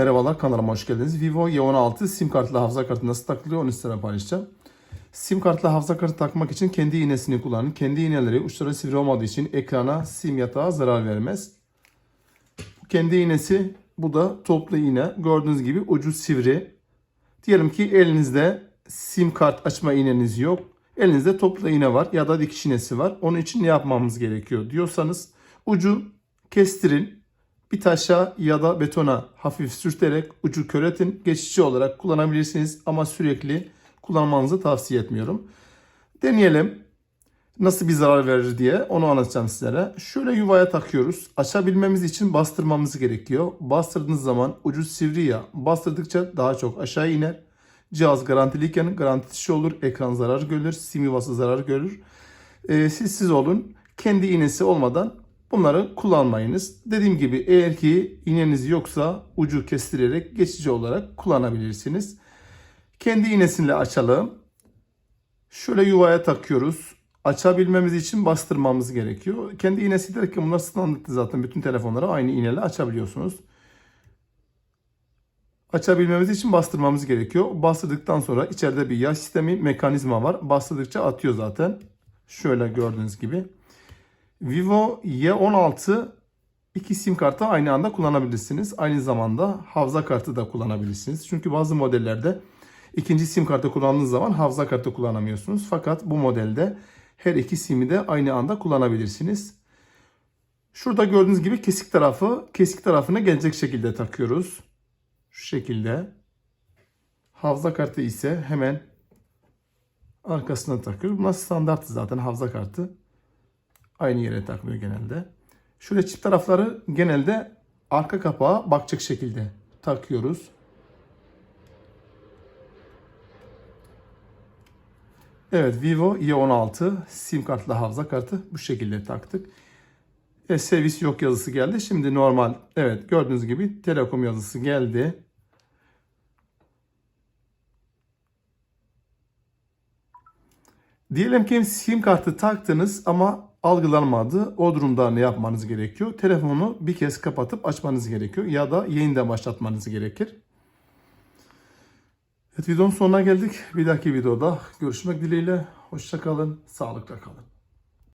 Merhabalar kanalıma hoş geldiniz. Vivo Y16 sim kartlı hafıza kartı nasıl takılıyor onu size paylaşacağım. Sim kartlı hafıza kartı takmak için kendi iğnesini kullanın. Kendi iğneleri uçları sivri olmadığı için ekrana sim yatağa zarar vermez. Kendi iğnesi bu da toplu iğne. Gördüğünüz gibi ucu sivri. Diyelim ki elinizde sim kart açma iğneniz yok. Elinizde toplu iğne var ya da dikiş iğnesi var. Onun için ne yapmamız gerekiyor diyorsanız ucu kestirin. Bir taşa ya da betona hafif sürterek ucu köretin. Geçici olarak kullanabilirsiniz ama sürekli kullanmanızı tavsiye etmiyorum. Deneyelim. Nasıl bir zarar verir diye onu anlatacağım sizlere. Şöyle yuvaya takıyoruz. Açabilmemiz için bastırmamız gerekiyor. Bastırdığınız zaman ucu sivri ya. Bastırdıkça daha çok aşağı iner. Cihaz garantiliyken garanti dışı olur. Ekran zarar görür. Sim yuvası zarar görür. Ee, siz siz olun. Kendi iğnesi olmadan bunları kullanmayınız. Dediğim gibi eğer ki iğneniz yoksa ucu kestirerek geçici olarak kullanabilirsiniz. Kendi iğnesiyle açalım. Şöyle yuvaya takıyoruz. Açabilmemiz için bastırmamız gerekiyor. Kendi iğnesi derken bunlar standart zaten bütün telefonlara aynı iğneyle açabiliyorsunuz. Açabilmemiz için bastırmamız gerekiyor. Bastırdıktan sonra içeride bir yağ sistemi mekanizma var. Bastırdıkça atıyor zaten. Şöyle gördüğünüz gibi. Vivo Y16 iki sim kartı aynı anda kullanabilirsiniz. Aynı zamanda hafıza kartı da kullanabilirsiniz. Çünkü bazı modellerde ikinci sim kartı kullandığınız zaman hafıza kartı kullanamıyorsunuz. Fakat bu modelde her iki simi de aynı anda kullanabilirsiniz. Şurada gördüğünüz gibi kesik tarafı kesik tarafına gelecek şekilde takıyoruz. Şu şekilde. Hafıza kartı ise hemen arkasına takıyoruz. Bunlar standart zaten hafıza kartı. Aynı yere takılıyor genelde. Şöyle çift tarafları genelde arka kapağa bakacak şekilde takıyoruz. Evet Vivo Y16 sim kartlı hafıza kartı bu şekilde taktık. E, servis yok yazısı geldi. Şimdi normal evet gördüğünüz gibi telekom yazısı geldi. Diyelim ki sim kartı taktınız ama algılanmadı. O durumda ne yapmanız gerekiyor? Telefonu bir kez kapatıp açmanız gerekiyor ya da yeniden başlatmanız gerekir. Evet videonun sonuna geldik. Bir dahaki videoda görüşmek dileğiyle. Hoşça kalın, sağlıkla kalın.